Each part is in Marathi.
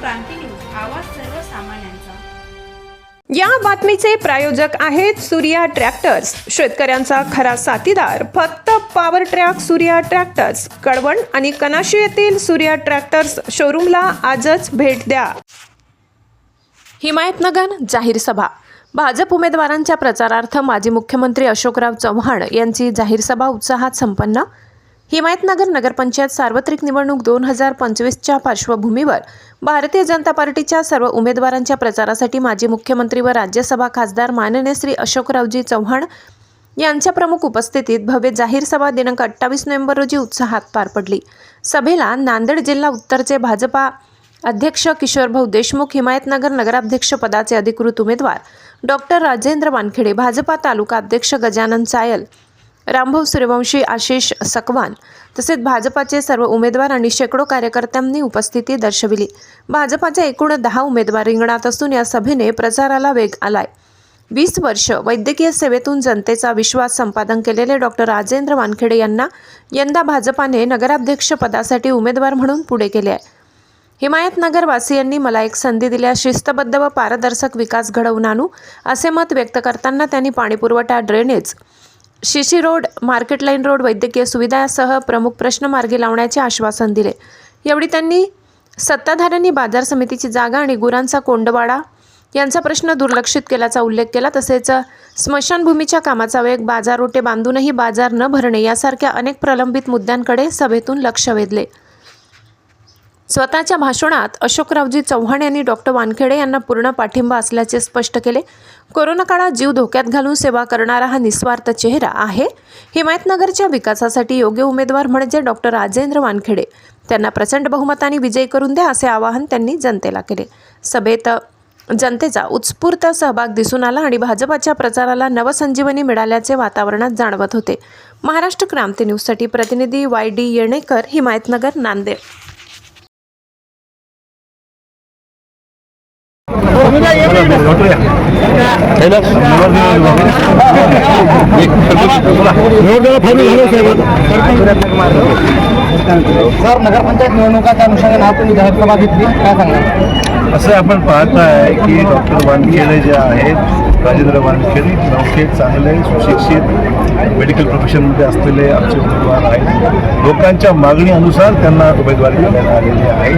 क्रांती न्यूज आवाज सर्वसामान्यांचा. या बातमीचे प्रायोजक आहेत सूर्या ट्रॅक्टर्स. शेतकऱ्यांचा खरा साथीदार. फक्त power track Surya tractors. Kalwan आणि कनाशी येथील सूर्या ट्रॅक्टर्स शोरूमला आजच भेट द्या. हिमायतनगर जाहीर सभा. भाजप उमेदवारांच्या प्रचारार्थ माजी मुख्यमंत्री अशोकराव चव्हाण यांची जाहीर सभा उत्साहात संपन्न. हिमायतनगर नगरपंचायत सार्वत्रिक निवडणूक दोन हजार पंचवीसच्या पार्श्वभूमीवर भारतीय जनता पार्टीच्या सर्व उमेदवारांच्या प्रचारासाठी माजी मुख्यमंत्री व राज्यसभा खासदार माननीय श्री अशोकरावजी चव्हाण यांच्या प्रमुख उपस्थितीत भव्य जाहीर सभा दिनांक अठ्ठावीस नोव्हेंबर रोजी उत्साहात पार पडली. सभेला नांदेड जिल्हा उत्तरचे भाजपा अध्यक्ष किशोरभाऊ देशमुख हिमायतनगर नगराध्यक्ष पदाचे अधिकृत उमेदवार डॉक्टर राजेंद्र वानखेडे भाजपा तालुका अध्यक्ष गजानन चायल रामभाऊ सूर्यवंशी आशिष सकवान तसेच भाजपाचे सर्व उमेदवार आणि शेकडो कार्यकर्त्यांनी उपस्थिती दर्शविली. भाजपाचे एकूण दहा उमेदवार रिंगणात असून या सभेने प्रचाराला वेग आलाय. वीस वर्ष वैद्यकीय सेवेतून जनतेचा विश्वास संपादन केलेले डॉक्टर राजेंद्र वानखेडे यांना यंदा भाजपाने नगराध्यक्ष पदासाठी उमेदवार म्हणून पुढे केले आहे. हिमायतनगरवासियांनी मला एक संधी दिल्या शिस्तबद्ध व पारदर्शक विकास घडवून आणू असे मत व्यक्त करताना त्यांनी पाणीपुरवठा ड्रेनेज शिशी रोड मार्केट लाईन रोड वैद्यकीय सुविधासह प्रमुख प्रश्न मार्गी लावण्याचे आश्वासन दिले. यावेळी त्यांनी सत्ताधाऱ्यांनी बाजार समितीची जागा आणि गुरांचा कोंडवाडा यांचा प्रश्न दुर्लक्षित केल्याचा उल्लेख केला. तसेच स्मशानभूमीच्या कामाचा वेग बाजारोटे बांधूनही बाजार न भरणे यासारख्या अनेक प्रलंबित मुद्द्यांकडे सभेतून लक्ष वेधले. स्वतःच्या भाषणात अशोकरावजी चव्हाण यांनी डॉक्टर वानखेडे यांना पूर्ण पाठिंबा असल्याचे स्पष्ट केले. कोरोना काळात जीव धोक्यात घालून सेवा करणारा हा निस्वार्थ चेहरा आहे. हिमायतनगरच्या विकासासाठी योग्य उमेदवार म्हणजे डॉक्टर राजेंद्र वानखेडे. त्यांना प्रचंड बहुमताने विजयी करून द्या असे आवाहन त्यांनी जनतेला केले. सभेत जनतेचा उत्स्फूर्त सहभाग दिसून आला आणि भाजपाच्या प्रचाराला नवसंजीवनी मिळाल्याचे वातावरणात जाणवत होते. महाराष्ट्र क्रांती न्यूजसाठी प्रतिनिधी Y D Yenekar Himayatnagar Nanded. Sir nagar panchayat निवडणुकाच्या अनुषंगाने आपण जाहीर सभा घेतली काय सांगणार असं आपण पाहत आहे की डॉक्टर वानखेडे जे आहेत राजेंद्र वानखेडे नौके चांगले सुशिक्षित मेडिकल प्रोफेशनमध्ये असलेले आमचे उमेदवार आहेत. लोकांच्या मागणीनुसार त्यांना उमेदवारी देण्यात आलेली आहे.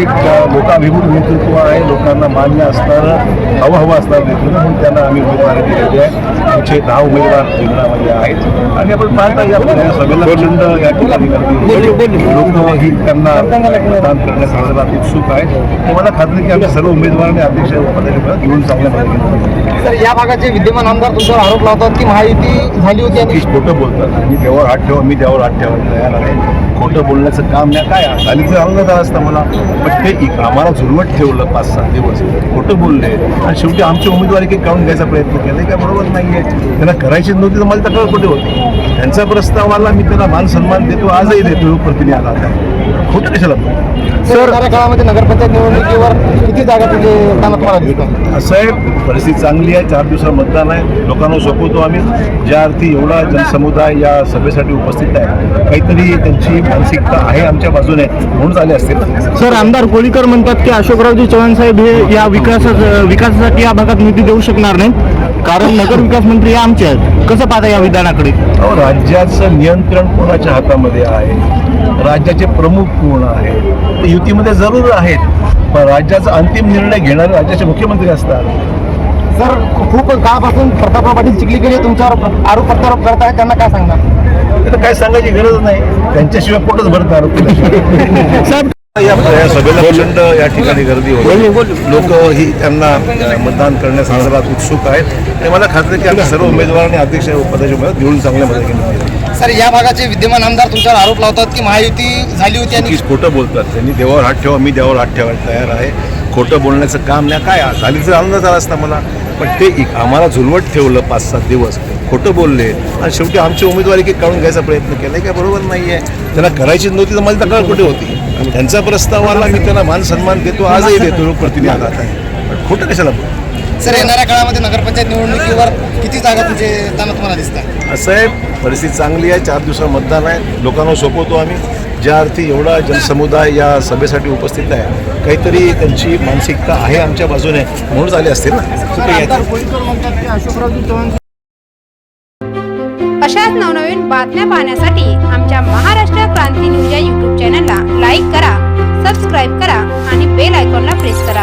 एक लोकाभिमुख नेतृत्व आहे लोकांना मान्य असणारं हवं हवं असणारं नेतृत्व म्हणून त्यांना आम्ही उमेदवारी दिलेली आहे. आमचे दहा उमेदवार रिंगणामध्ये आहेत. आणि आपण पाहता या सभेला प्रचंड या ठिकाणी लोक ही त्यांना मतदान करण्यासंदर्भात उत्सुक आहेत. मला खात्री की आमच्या सर्व उमेदवार आणि अध्यक्ष पदाधिकारी घेऊन चांगल्या पद्धतीने या भागाचे विद्यमान आमदार तुमच्यावर आरोप लावतात की महायुती झाली होती आणि खोटं बोलतात. मी देवावर हात ठेवा मी देवावर हात ठेवायला तयार आहे. खोटं बोलण्याचं काम नाही. काय झालीचं आनंद झाला असतं मला. पण ते इक- आम्हाला झुलवट ठेवलं पाच सहा दिवस. खोटं बोलले. आणि शेवटी आमची उमेदवारी काही काढून घ्यायचा प्रयत्न केला. काय बरोबर नाही आहे त्यांना करायची नव्हती तर मला तक्रार कुठे होती? त्यांचा प्रस्ताव आला मी त्यांना मान सन्मान देतो आजही देतो प्रतिनिधी आला आता. खोटं कशाला बोलतो? सर काळामध्ये नगरपंचायत निवडणुकीवर किती जागा तुझे तुम्हाला दिसतात? असं आहे परिस्थिती चांगली आहे चार दिवसात मतदान आहे. लोकांना सोपवतो आम्ही. ज्या अर्थी एवढा जनसमुदाय या सभेसाठी उपस्थित आहे काहीतरी त्यांची मानसिकता आहे आमच्या बाजूने म्हणून आले असतील. सर आमदार कोळीकर म्हणतात की अशोकरावजी चव्हाण साहेब हे या विकासा विकासासाठी या भागात निधी देऊ शकणार नाहीत. कारण नगर विकास मंत्री हे आमचे आहेत. कसं पाहता या विधानाकडे? राज्याचं नियंत्रण कोणाच्या हातामध्ये आहे? राज्याचे प्रमुख कोण आहेत? ते युतीमध्ये जरूर आहेत पण राज्याचा अंतिम निर्णय घेणारे राज्याचे मुख्यमंत्री असतात. सर खूप काळापासून प्रतापराव पाटील चिखलीकडे तुमच्यावर आरोप प्रत्यारोप करत आहेत त्यांना काय सांगणार? तर काय सांगायची गरज नाही. त्यांच्याशिवाय पोटच भरत आरोप केल्याशिवाय. या या सभेला प्रचंड या ठिकाणी गर्दी होती. लोक ही त्यांना मतदान करण्यासंदर्भात उत्सुक आहेत. आणि मला खात्री आहे की आम्ही सर्व उमेदवार आणि अध्यक्ष पदाचे उमेदवार घेऊन चांगल्या पद्धतीने सर या भागाचे विद्यमान आमदार तुमच्यावर आरोप लावतात की महायुती झाली होती आणि खोटं बोलतात. त्यांनी देवावर हात ठेवा मी देवावर हात ठेवायला तयार आहे. खोटं बोलण्याचं काम नाही. काय झालीचं आनंद झाला असता मला. पण ते आम्हाला झुलवट ठेवलं पाच सात दिवस. खोटं बोलले. आणि शेवटी आमची उमेदवारी की काढून घ्यायचा प्रयत्न केला काय बरोबर नाही आहे त्यांना करायची नव्हती तर माझी तक्रार कुठे होती? त्यांचा प्रस्ताव आला मी त्यांना मान सन्मान देतो. आजही देतो. लोकप्रतिनिधी आघात आहे. पण खोटं कशाला बोलतो सर येणाऱ्या काळामध्ये नगरपंचायत निवडणुकीवर किती जागा तुमचे जाणं तुम्हाला दिसतात? असं आहे परिस्थिती चांगली आहे चार दिवसात मतदान आहे. लोकांना सोपवतो आम्ही. ज्या अर्थी एवढा जनसमुदाय या सभेसाठी उपस्थित आहे काहीतरी त्यांची मानसिकता आहे आमच्या बाजूने म्हणून झाले असतील ना. अशाच नवनवीन बातम्या पाहण्यासाठी आमच्या महाराष्ट्र क्रांती न्यूज या यूट्यूब चॅनलला लाईक करा सबस्क्राईब करा आणि बेल आयकॉनला प्रेस करा.